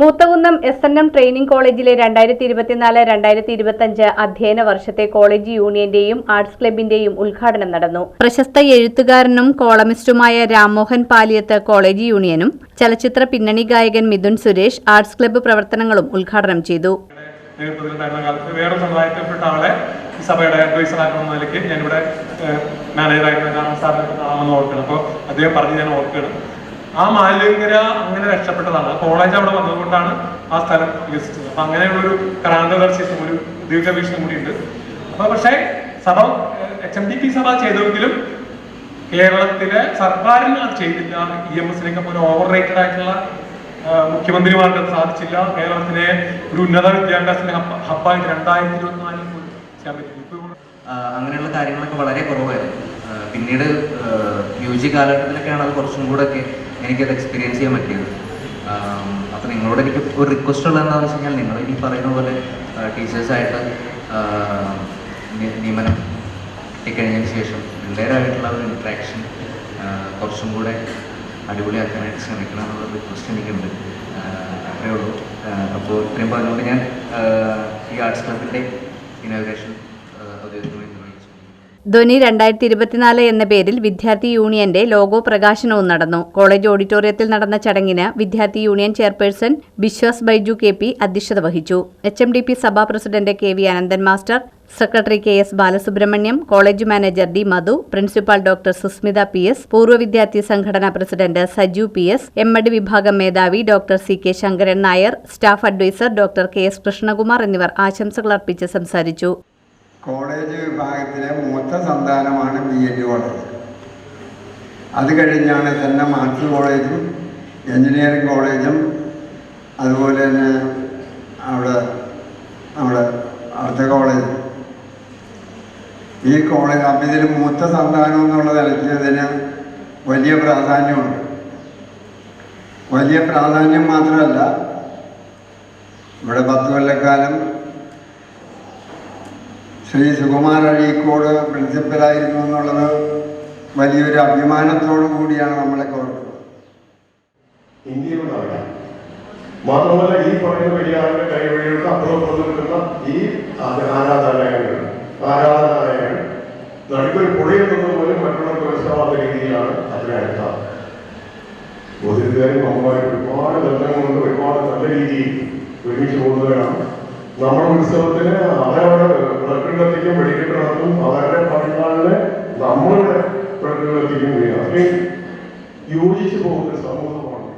Moothakunnam S N M training കോളേജിലെ രണ്ടായിരത്തി ഇരുപത്തിനാല് രണ്ടായിരത്തി ഇരുപത്തിയഞ്ച് അധ്യയന വർഷത്തെ കോളേജ് യൂണിയന്റെയും ആർട്സ് ക്ലബിന്റെയും ഉദ്ഘാടനം നടന്നു. പ്രശസ്ത എഴുത്തുകാരനും കോളമിസ്റ്റുമായ രാംമോഹൻ പാലിയത്ത് കോളേജ് യൂണിയനും ചലച്ചിത്ര പിന്നണി ഗായകൻ മിഥുൻ സുരേഷ് ആർട്സ് ക്ലബ്ബ് പ്രവർത്തനങ്ങളും ഉദ്ഘാടനം ചെയ്തു. സഭയുടെ അഡ്വൈസർ ആക്കുന്ന നിലയ്ക്ക് ഞാനിവിടെ മാനേജറായിട്ട് സാറിനെ ആണെന്ന് ഓർക്കണം അപ്പോൾ അദ്ദേഹം പറഞ്ഞ് ഞാൻ ഓർക്കണം ആ മാലിന്യങ്ങര അങ്ങനെ രക്ഷപ്പെട്ടതാണ്. കോളേജ് അവിടെ വന്നതുകൊണ്ടാണ് ആ സ്ഥലം വികസിച്ചത് അപ്പൊ അങ്ങനെയുള്ളൊരു ക്രാന്തദർശിത്വം ഒരു ദീർഘവീക്ഷണം കൂടി ഉണ്ട് അപ്പൊ പക്ഷേ സഭ എച്ച് എം ഡി പി സഭ ചെയ്തെങ്കിലും കേരളത്തിലെ സർക്കാരിന് അത് ചെയ്തില്ല. ഇ എം എസിനൊക്കെ പോലെ ഓവർ റേറ്റഡ് ആയിട്ടുള്ള മുഖ്യമന്ത്രിമാർക്ക് സാധിച്ചില്ല. കേരളത്തിലെ ഒരു ഉന്നത വിദ്യാഭ്യാസത്തിന്റെ ഹബ്ബ- ഹബ്ബായിട്ട് രണ്ടായിരത്തി ഇരുപത്തിനാലിൽ അങ്ങനെയുള്ള കാര്യങ്ങളൊക്കെ വളരെ കുറവായിരുന്നു. പിന്നീട് യു ജി കാലഘട്ടത്തിലൊക്കെയാണ് അത് കുറച്ചും കൂടെ ഒക്കെ എനിക്കത് എക്സ്പീരിയൻസ് ചെയ്യാൻ പറ്റിയത് അപ്പോൾ നിങ്ങളോട് എനിക്ക് ഒരു റിക്വസ്റ്റ് ഉള്ളത് എന്താണെന്ന് വെച്ച് കഴിഞ്ഞാൽ നിങ്ങൾ ഈ പറയുന്ന പോലെ ടീച്ചേഴ്സായിട്ട് നിയമനം കിട്ടിക്കഴിഞ്ഞതിന് ശേഷം പിള്ളേരായിട്ടുള്ള ഒരു ഇൻട്രാക്ഷൻ കുറച്ചും കൂടെ അടിപൊളിയാക്കാനായിട്ട് ശ്രമിക്കണം എന്നുള്ള റിക്വസ്റ്റ് എനിക്കുണ്ട്. അത്രയേ ഉള്ളൂ. അപ്പോൾ ഇത്രയും പറഞ്ഞുകൊണ്ട് ഞാൻ ഈ ആർട്സ് ക്ലബിന്റെ ഇനോഗ്രേഷൻ ധ്വനി രണ്ടായിരത്തി ഇരുപത്തിനാല് എന്ന പേരിൽ വിദ്യാർത്ഥി യൂണിയന്റെ ലോഗോ പ്രകാശനവും നടന്നു. കോളേജ് ഓഡിറ്റോറിയത്തിൽ നടന്ന ചടങ്ങിന് വിദ്യാർത്ഥി union chairperson Biswas Baiju K P അധ്യക്ഷത വഹിച്ചു. എച്ച് എം ഡി പി സഭാ president K V Ananthan master secretary K S Balasubramaniam college manager D Madhu principal doctor Susmitha P S പൂർവ വിദ്യാർത്ഥി സംഘടനാ president Saju P S M Ed വിഭാഗം മേധാവി doctor C K Sankaran Nair staff adviser doctor K S Krishnakumar എന്നിവർ ആശംസകൾ അർപ്പിച്ച് സംസാരിച്ചു. College വിഭാഗത്തിലെ മൂത്ത സന്താനമാണ് ബി എഡ് കോളേജ് അത് കഴിഞ്ഞാണ് തന്നെ ആർട്സ് കോളേജും എഞ്ചിനീയറിംഗ് കോളേജും അതുപോലെ തന്നെ അവിടെ നമ്മുടെ അടുത്ത കോളേജ് ഈ കോളേജ് അപ്പം ഇതിൽ മൂത്ത സന്താനം എന്നുള്ള നിലയ്ക്ക് ഇതിന് വലിയ പ്രാധാന്യമുണ്ട്. വലിയ പ്രാധാന്യം മാത്രമല്ല ഇവിടെ പത്ത് കൊല്ലക്കാലം ശ്രീ സുകുമാർ അഴീക്കോട് പ്രിൻസിപ്പലായിരുന്നു എന്നുള്ളത് വലിയൊരു അഭിമാനത്തോടു കൂടിയാണ് നമ്മളൊക്കെ ഓർക്കുന്നത്. ഇന്ത്യയുടെ മാത്രമല്ല ഈ പറയുന്ന വലിയാറിന്റെ കൈവഴികൾക്ക് അപ്പുറം നിൽക്കുന്ന ഈ ആരാധനാലയങ്ങൾ ആരാധനാലയങ്ങൾ നടുക്കൊരു പുഴയിൽ പോലും മറ്റുള്ളവർക്ക് മനസ്സിലാവാത്ത രീതിയിലാണ് അതിനടുത്ത ബോധിക്കാരും നമ്മളുമായിട്ട് ഒരുപാട് ബന്ധങ്ങളുണ്ട് ഒരുപാട് നല്ല രീതിയിൽ ഒരുമിച്ച് പോകുന്നവരാണ് നമ്മുടെ ഉത്സവത്തിന് അവരവരുടെ പ്രകൃതത്തിക്കും നടത്തും അവരുടെ പണികളിൽ നമ്മളുടെ പ്രകൃതത്തിക്കും അത്രയും യോജിച്ചു പോകുന്ന സമൂഹമാണ്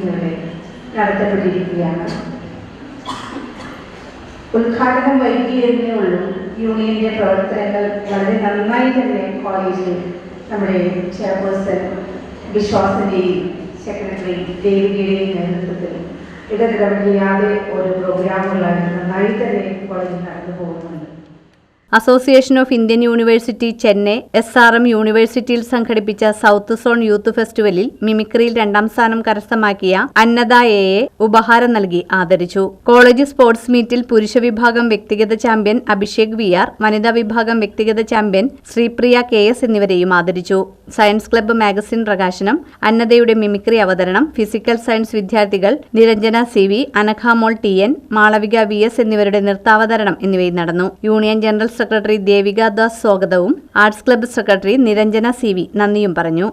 നമ്മുടെ ഉദ്ഘാടനം വൈകിയിരുന്നേ ഉള്ളൂ. യൂണിയന്റെ പ്രവർത്തനങ്ങൾ വളരെ നന്നായി തന്നെ കോളേജിൽ നമ്മുടെ ചെയർപേഴ്സൺ വിശ്വാസിന്റെയും സെക്രട്ടറി ദേവികയുടെ നേതൃത്വത്തിൽ ഇടതടവില്ലാതെ ഓരോ പ്രോഗ്രാമുകളായി നന്നായി തന്നെ കോളേജിൽ നടന്നു പോകുന്നുണ്ട് association of Indian university Chennai S R M യൂണിവേഴ്സിറ്റിയിൽ സംഘടിപ്പിച്ച സൗത്ത് സോൺ യൂത്ത് ഫെസ്റ്റിവലിൽ മിമിക്രിയിൽ രണ്ടാം സ്ഥാനം കരസ്ഥമാക്കിയ അന്നദായയെ ഉപഹാരം നൽകി ആദരിച്ചു. കോളേജ് സ്പോർട്സ് മീറ്റിൽ പുരുഷ വിഭാഗം വ്യക്തിഗത ചാമ്പ്യൻ അഭിഷേക് വി ആർ വനിതാ വിഭാഗം വ്യക്തിഗത ചാമ്പ്യൻ ശ്രീപ്രിയ കെ എസ് എന്നിവരെയും ആദരിച്ചു. സയൻസ് ക്ലബ്ബ് മാഗസിൻ പ്രകാശനം അന്നദയുടെ മിമിക്രി അവതരണം ഫിസിക്കൽ സയൻസ് വിദ്യാർത്ഥികൾ Niranjana C V Anakhamol T N Malavika V S എന്നിവരുടെ നൃത്താവതരണം എന്നിവയും നടന്നു. യൂണിയൻ ജനറൽ സെക്രട്ടറി ദേവികാദാസ് സ്വാഗതവും arts club secretary Niranjana C V നന്ദിയും പറഞ്ഞു